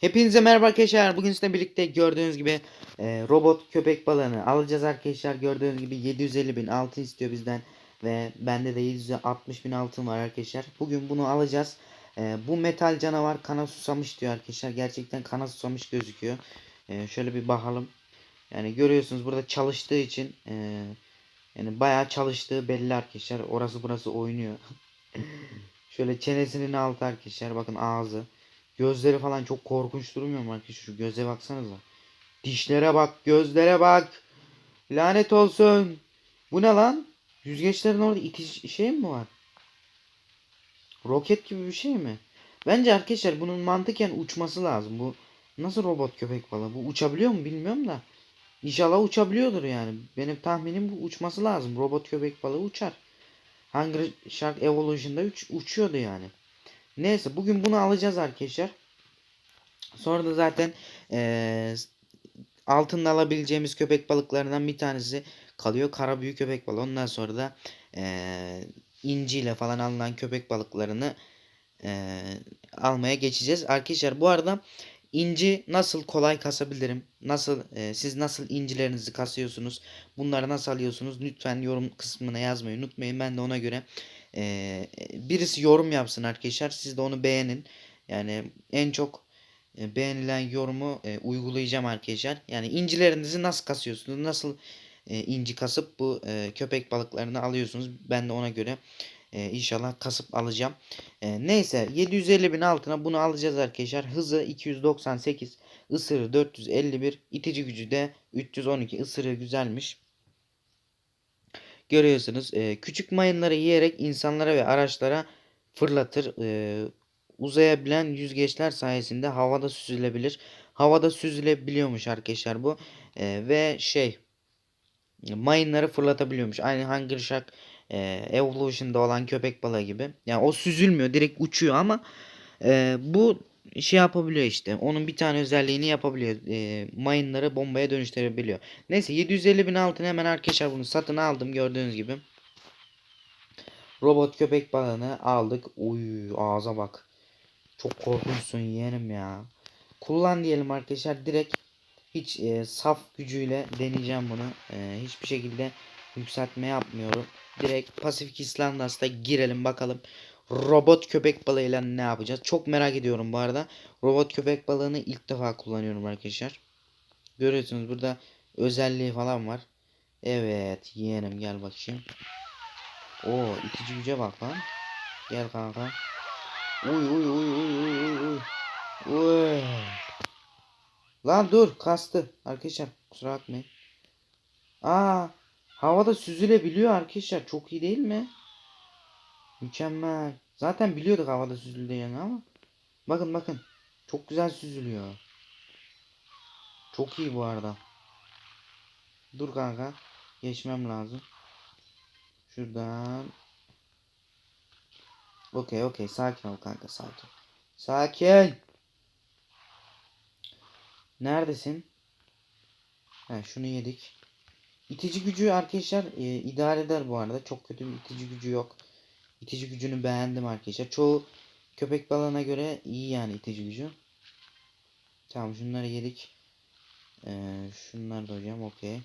Hepinize merhaba arkadaşlar. Bugün sizinle birlikte gördüğünüz gibi e, robot köpek balığını alacağız arkadaşlar. Gördüğünüz gibi 750 bin altın istiyor bizden. Ve bende de 760 bin altın var arkadaşlar. Bugün bunu alacağız. E, bu metal canavar kana susamış diyor arkadaşlar. Gerçekten kana susamış gözüküyor. E, şöyle bir bakalım. Yani görüyorsunuz burada çalıştığı için e, yani bayağı çalıştığı belli arkadaşlar. Orası burası oynuyor. şöyle çenesinin altı arkadaşlar. Bakın ağzı. Gözleri falan çok korkunç durmuyor mu arkadaşlar? Şu göze baksanıza. Dişlere bak, gözlere bak. Lanet olsun. Bu ne lan? Yüzgeçlerin orada itiş şey mi var? Roket gibi bir şey mi? Bence arkadaşlar bunun mantıken uçması lazım. Bu nasıl robot köpek balığı? Bu uçabiliyor mu bilmiyorum da. İnşallah uçabiliyordur yani. Benim tahminim bu uçması lazım. Robot köpek balığı uçar. Hungry Shark Evolution'da uç, uçuyordu yani. Neyse bugün bunu alacağız arkadaşlar. Sonra da zaten eee altında alabileceğimiz köpek balıklarından bir tanesi kalıyor. Kara büyük köpek balığı. Ondan sonra da eee inciyle falan alınan köpek balıklarını eee, almaya geçeceğiz. Arkadaşlar bu arada inci nasıl kolay kasabilirim? Nasıl eee, siz nasıl incilerinizi kasıyorsunuz? Bunları nasıl alıyorsunuz? Lütfen yorum kısmına yazmayı unutmayın. Ben de ona göre eee, birisi yorum yapsın arkadaşlar. Siz de onu beğenin. Yani en çok e, beğenilen yorumu e, uygulayacağım arkadaşlar. Yani incilerinizi nasıl kasıyorsunuz? Nasıl e, inci kasıp bu e, köpek balıklarını alıyorsunuz? Ben de ona göre e, inşallah kasıp alacağım. E, neyse 750 bin altına bunu alacağız arkadaşlar. Hızı 298, ısırı 451, itici gücü de 312. Isırı güzelmiş. Görüyorsunuz e, küçük mayınları yiyerek insanlara ve araçlara fırlatır. E, uzayabilen yüzgeçler sayesinde havada süzülebilir. Havada süzülebiliyormuş arkadaşlar bu. E, ve şey mayınları fırlatabiliyormuş. Aynı Hungry Shark e, Evolution'da olan köpek balığı gibi. Yani o süzülmüyor direkt uçuyor ama e, bu şey yapabiliyor işte. Onun bir tane özelliğini yapabiliyor. E, mayınları bombaya dönüştürebiliyor. Neyse 750 bin altın hemen arkadaşlar bunu satın aldım gördüğünüz gibi. Robot köpek balığını aldık. Uy ağza bak. Çok korkunçsun yeğenim ya. Kullan diyelim arkadaşlar. Direkt hiç e, saf gücüyle deneyeceğim bunu. E, hiçbir şekilde yükseltme yapmıyorum. Direkt Pasifik İslandas'ta girelim bakalım. Robot köpek balığıyla ne yapacağız? Çok merak ediyorum bu arada. Robot köpek balığını ilk defa kullanıyorum arkadaşlar. Görüyorsunuz burada özelliği falan var. Evet yeğenim gel bakayım. Oo itici güce bak lan. Gel kanka. Uy uy uy uy uy uy. Uy. Lan dur kastı. Arkadaşlar kusura bakmayın. Aa havada süzülebiliyor arkadaşlar. Çok iyi değil mi? Mükemmel. Zaten biliyorduk havada süzüleceğini ama. Bakın bakın. Çok güzel süzülüyor. Çok iyi bu arada. Dur kanka. Geçmem lazım. Şuradan. Okey okey sakin ol kanka sakin. Sakin. Neredesin? He şunu yedik. İtici gücü arkadaşlar e, idare eder bu arada. Çok kötü bir itici gücü yok. İtici gücünü beğendim arkadaşlar. Çoğu köpek balığına göre iyi yani itici gücü. Tamam şunları yedik. Ee, şunları da hocam okey.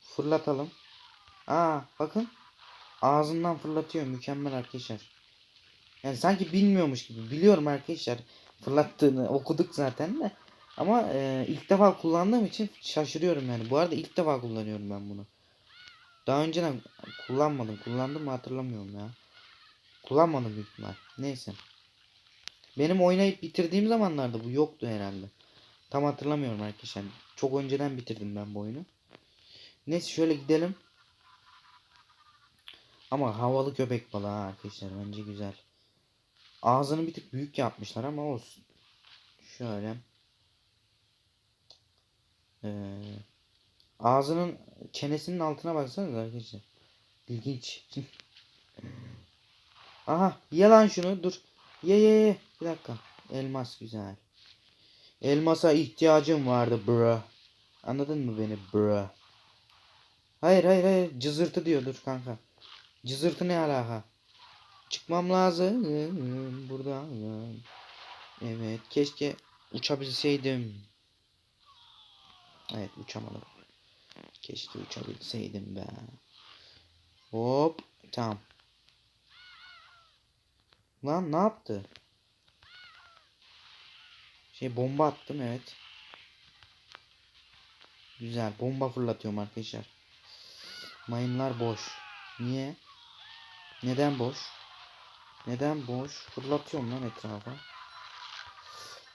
Fırlatalım. Aa bakın. Ağzından fırlatıyor. Mükemmel arkadaşlar. Yani sanki bilmiyormuş gibi. Biliyorum arkadaşlar. Fırlattığını okuduk zaten de. Ama e, ilk defa kullandığım için şaşırıyorum yani. Bu arada ilk defa kullanıyorum ben bunu. Daha önceden kullanmadım. Kullandım mı hatırlamıyorum ya. Kullanmadım büyük ihtimal. Neyse. Benim oynayıp bitirdiğim zamanlarda bu yoktu herhalde. Tam hatırlamıyorum arkadaşlar. Çok önceden bitirdim ben bu oyunu. Neyse şöyle gidelim. Ama havalı köpek balığı arkadaşlar bence güzel. Ağzını bir tık büyük yapmışlar ama olsun. Şöyle. Ee, ağzının çenesinin altına baksanıza arkadaşlar. İlginç. Aha ye lan şunu dur. Ye ye ye. Bir dakika. Elmas güzel. Elmasa ihtiyacım vardı bro. Anladın mı beni bro? Hayır hayır hayır cızırtı diyor dur kanka. Cızırtı ne alaka? Çıkmam lazım buradan. Evet keşke uçabilseydim. Evet uçamadım. Keşke uçabilseydim be. Hop. Tamam. Lan ne yaptı? Şey bomba attım evet. Güzel. Bomba fırlatıyorum arkadaşlar. Mayınlar boş. Niye? Neden boş? Neden boş? Fırlatıyorum lan etrafa.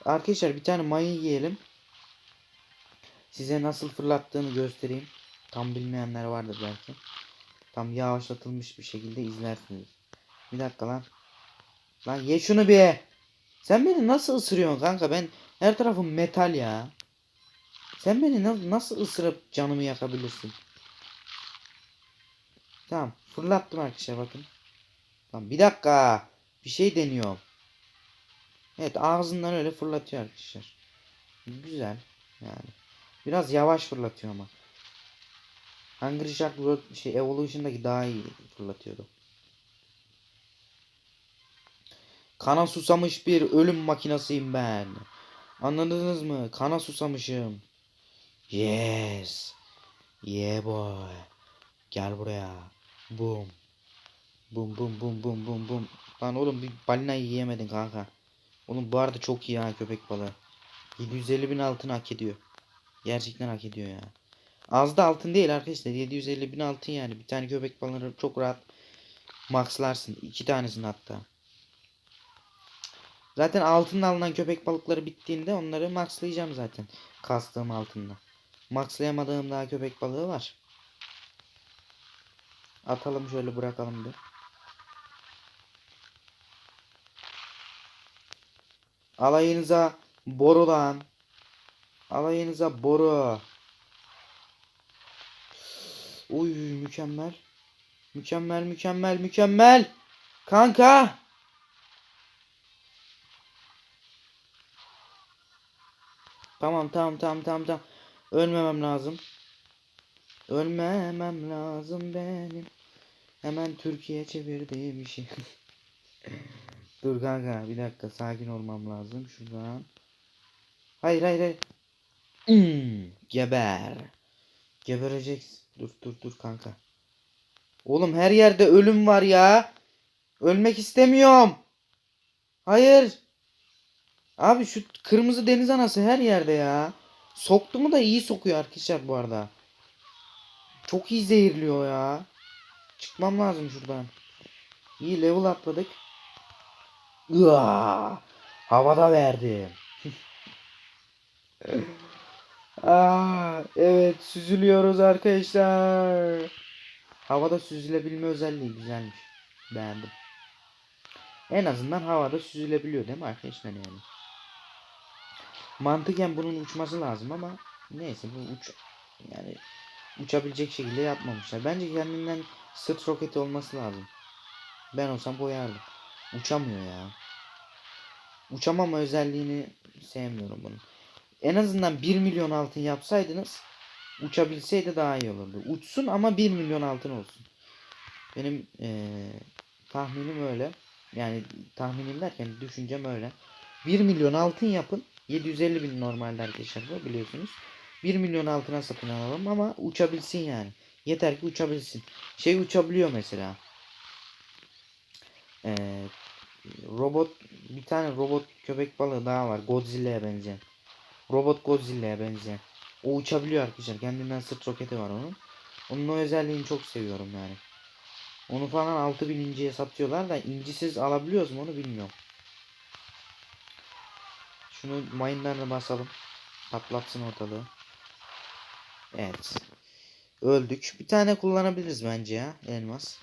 Arkadaşlar bir tane mayın yiyelim. Size nasıl fırlattığını göstereyim. Tam bilmeyenler vardır belki. Tam yavaşlatılmış bir şekilde izlersiniz. Bir dakika lan. Lan ye şunu bir. Sen beni nasıl ısırıyorsun kanka? Ben her tarafım metal ya. Sen beni na- nasıl ısırıp canımı yakabilirsin? Tamam. Fırlattım arkadaşlar bakın. Tamam bir dakika. Bir şey deniyorum. Evet ağzından öyle fırlatıyor arkadaşlar. Güzel. Yani. Biraz yavaş fırlatıyor ama. Hungry Shark şey Evolution'daki daha iyi fırlatıyordu. Kana susamış bir ölüm makinasıyım ben. Anladınız mı? Kana susamışım. Yes. Yeah boy. Gel buraya. Boom. Boom boom boom boom boom boom. Lan oğlum bir balinayı yiyemedin kanka. Oğlum bu arada çok iyi ha köpek balığı. 750 bin altın hak ediyor. Gerçekten hak ediyor ya. Az da altın değil arkadaşlar. 750 bin altın yani. Bir tane köpek balığını çok rahat maxlarsın. İki tanesini hatta. Zaten altın alınan köpek balıkları bittiğinde onları maxlayacağım zaten. Kastığım altında. Maxlayamadığım daha köpek balığı var. Atalım şöyle bırakalım bir. Alayınıza boru lan. Alayınıza boru. Uy mükemmel. Mükemmel mükemmel mükemmel. Kanka. Tamam tamam tamam tamam tamam. Ölmemem lazım. Ölmemem lazım benim. Hemen Türkiye çevirdiğim işi. Dur kanka bir dakika sakin olmam lazım şuradan. Hayır hayır hayır. Hmm, geber. Gebereceksin. Dur dur dur kanka. Oğlum her yerde ölüm var ya. Ölmek istemiyorum. Hayır. Abi şu kırmızı deniz anası her yerde ya. Soktu mu da iyi sokuyor arkadaşlar bu arada. Çok iyi zehirliyor ya. Çıkmam lazım şuradan. İyi level atladık. Iaa, havada verdim. Aa, evet süzülüyoruz arkadaşlar. Havada süzülebilme özelliği güzelmiş. Beğendim. En azından havada süzülebiliyor değil mi arkadaşlar yani? Mantıken bunun uçması lazım ama neyse bu uç yani uçabilecek şekilde yapmamışlar. Bence kendinden sırt roketi olması lazım. Ben olsam koyardım. Uçamıyor ya. Uçamama özelliğini sevmiyorum bunun. En azından 1 milyon altın yapsaydınız uçabilseydi daha iyi olurdu. Uçsun ama 1 milyon altın olsun. Benim eee, tahminim öyle. Yani tahminim derken düşüncem öyle. 1 milyon altın yapın. 750 bin normalde arkadaşlar bu biliyorsunuz. 1 milyon altına satın alalım ama uçabilsin yani. Yeter ki uçabilsin. Şey uçabiliyor mesela. Eee robot bir tane robot köpek balığı daha var. Godzilla'ya benzeyen. Robot Godzilla'ya benzeyen. O uçabiliyor arkadaşlar. Kendinden sırt roketi var onun. Onun o özelliğini çok seviyorum yani. Onu falan 6000 inciye satıyorlar da incisiz alabiliyoruz mu onu bilmiyorum. Şunu mayınlarına basalım. Patlatsın ortalığı. Evet. Öldük. Bir tane kullanabiliriz bence ya. Elmas.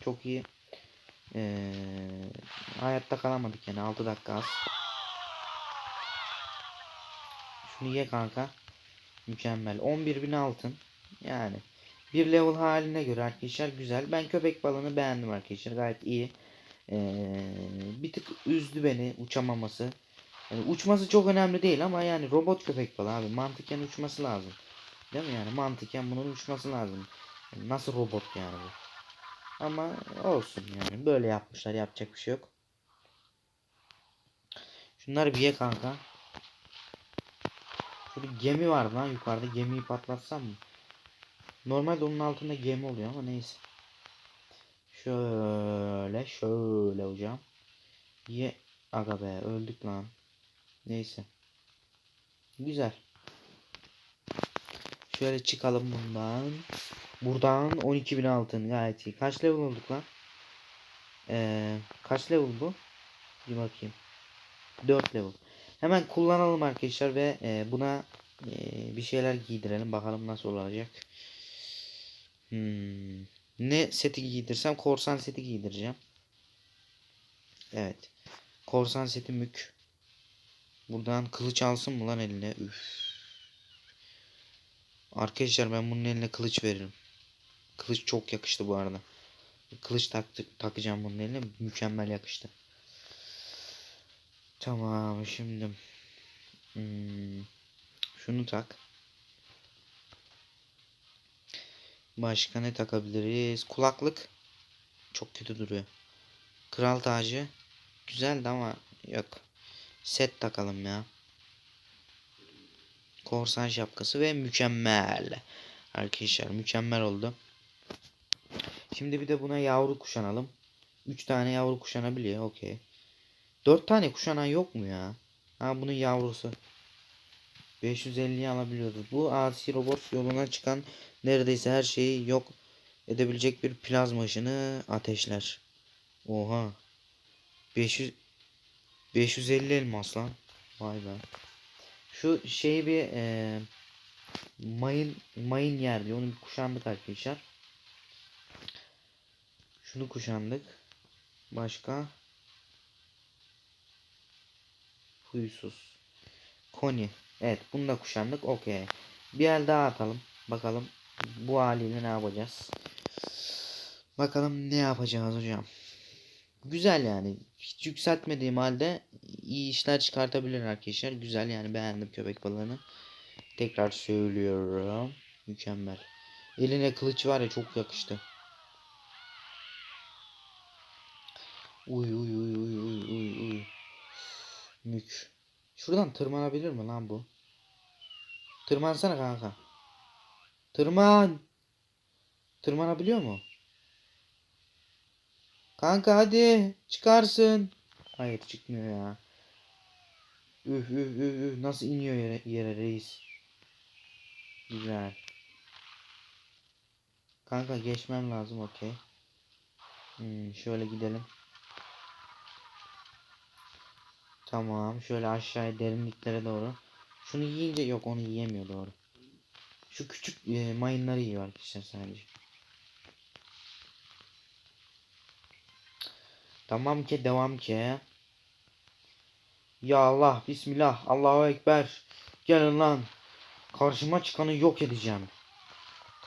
Çok iyi. Ee, hayatta kalamadık yani 6 dakika az. Şunu ye kanka. Mükemmel. 11.000 altın. Yani bir level haline göre arkadaşlar güzel. Ben köpek balığını beğendim arkadaşlar. Gayet iyi. Ee, bir tık üzdü beni uçamaması. Yani uçması çok önemli değil ama yani robot köpek balığı abi. Mantıken uçması lazım. Değil mi yani? Mantıken bunun uçması lazım. Yani nasıl robot yani bu? Ama olsun yani. Böyle yapmışlar. Yapacak bir şey yok. Şunları bir ye kanka. Şurada gemi var lan yukarıda gemiyi patlatsam mı? Normalde onun altında gemi oluyor ama neyse. Şöyle şöyle hocam. Ye aga be öldük lan. Neyse. Güzel. Şöyle çıkalım bundan. Buradan 12.000 altın gayet iyi. Kaç level olduk lan? Ee, kaç level bu? Bir bakayım. 4 level. Hemen kullanalım arkadaşlar ve e, buna e, bir şeyler giydirelim. Bakalım nasıl olacak. Hmm. Ne seti giydirsem korsan seti giydireceğim. Evet. Korsan seti mük. Buradan kılıç alsın mı lan eline? Üf. Arkadaşlar ben bunun eline kılıç veririm. Kılıç çok yakıştı bu arada. Kılıç taktık takacağım bunun eline. Mükemmel yakıştı. Tamam şimdi. Hmm, şunu tak. Başka ne takabiliriz? Kulaklık. Çok kötü duruyor. Kral tacı. Güzeldi ama yok. Set takalım ya. Korsan şapkası ve mükemmel. Arkadaşlar mükemmel oldu. Şimdi bir de buna yavru kuşanalım. 3 tane yavru kuşanabiliyor. Okey. 4 tane kuşanan yok mu ya? Ha bunun yavrusu. 550'yi alabiliyoruz. Bu asi robot yoluna çıkan neredeyse her şeyi yok edebilecek bir plazma ışını ateşler. Oha. 500 550 elmas lan. Vay be. Şu şeyi bir e, mayın mayın yer diyor. Onu bir kuşandık arkadaşlar. Şunu kuşandık. Başka huysuz. Koni. Evet bunu da kuşandık. Okey. Bir el daha atalım. Bakalım bu haliyle ne yapacağız. Bakalım ne yapacağız hocam. Güzel yani. Hiç yükseltmediğim halde iyi işler çıkartabilir arkadaşlar. Güzel yani beğendim köpek balığını. Tekrar söylüyorum. Mükemmel. Eline kılıç var ya çok yakıştı. Uy uy uy uy uy uy uy. Mük. Şuradan tırmanabilir mi lan bu? Tırmansana kanka. Tırman. Tırmanabiliyor mu? Kanka hadi çıkarsın. Hayır çıkmıyor ya. Üf üf üf üf nasıl iniyor yere, yere reis. Güzel. Kanka geçmem lazım okey. Hmm, şöyle gidelim. Tamam şöyle aşağıya derinliklere doğru. Şunu yiyince yok onu yiyemiyor doğru. Şu küçük e, mayınları yiyor arkadaşlar sadece. Tamam ki devam ki. Ya Allah bismillah Allahu ekber. Gelin lan. Karşıma çıkanı yok edeceğim.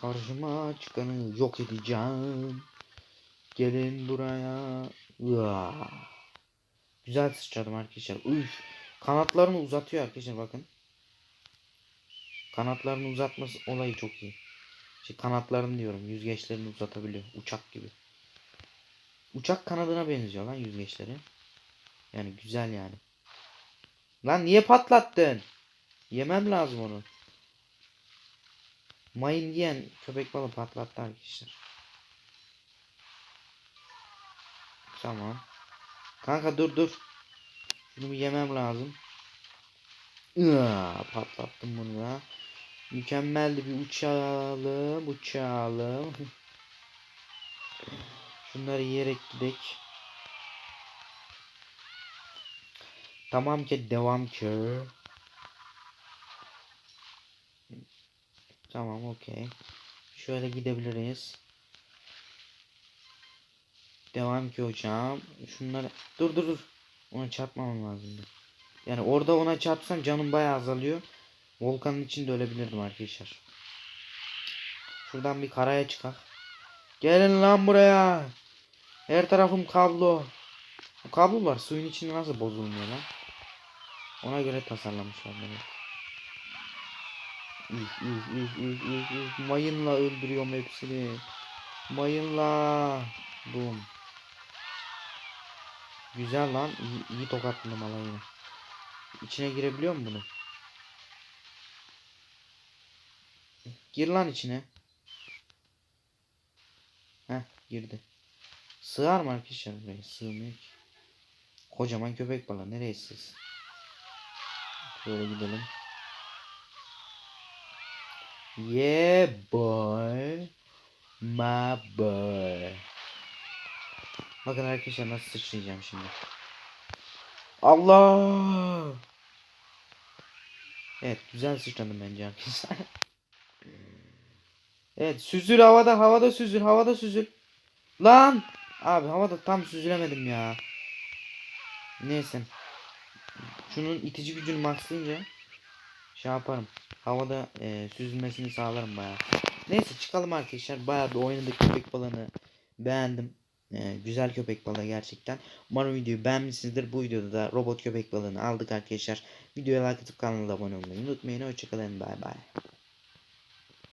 Karşıma çıkanı yok edeceğim. Gelin buraya. Güzel sıçradım arkadaşlar. Üf. Kanatlarını uzatıyor arkadaşlar bakın. Kanatlarını uzatması olayı çok iyi. Şey, kanatlarını diyorum. Yüzgeçlerini uzatabiliyor. Uçak gibi. Uçak kanadına benziyor lan yüzgeçleri. Yani güzel yani. Lan niye patlattın? Yemem lazım onu. Mayın yiyen köpek balığı patlattı arkadaşlar. Tamam. Kanka dur dur. Şunu bir yemem lazım. Iıaa, patlattım bunu da. Mükemmeldi bir uçalım, uçalım. Şunları yiyerek gidek. Tamam ki devam ki. Tamam okey. Şöyle gidebiliriz. Devam ki hocam. Şunları dur dur dur. Ona çarpmamam lazım. Yani orada ona çarpsam canım bayağı azalıyor. Volkanın içinde ölebilirdim arkadaşlar. Şuradan bir karaya çıkar. Gelin lan buraya. Her tarafım kablo. Bu kablolar suyun içinde nasıl bozulmuyor lan? Ona göre tasarlamışlar bunu. Üf üf üf üf üf üf. Mayınla öldürüyorum hepsini. Mayınla. Boom. Güzel lan. İyi, iyi tokatladım alayını. İçine girebiliyor mu bunu? Gir lan içine. Heh girdi. Sığar mı arkadaşlar buraya? Sığmıyor ki. Kocaman köpek balığı nereye sığsın? Şöyle gidelim. Yeah boy. My boy. Bakın arkadaşlar nasıl sıçrayacağım şimdi. Allah! Evet güzel sıçradım bence arkadaşlar. evet süzül havada havada süzül havada süzül. Lan! Abi havada tam süzülemedim ya. Neyse. Şunun itici gücünü maxlayınca şey yaparım. Havada e, süzülmesini sağlarım bayağı. Neyse çıkalım arkadaşlar. Bayağı bir oynadık köpek balığını. Beğendim. E, güzel köpek balığı gerçekten. Umarım videoyu beğenmişsinizdir. Bu videoda da robot köpek balığını aldık arkadaşlar. Videoya like atıp kanala abone olmayı unutmayın. Hoşçakalın. Bay bay.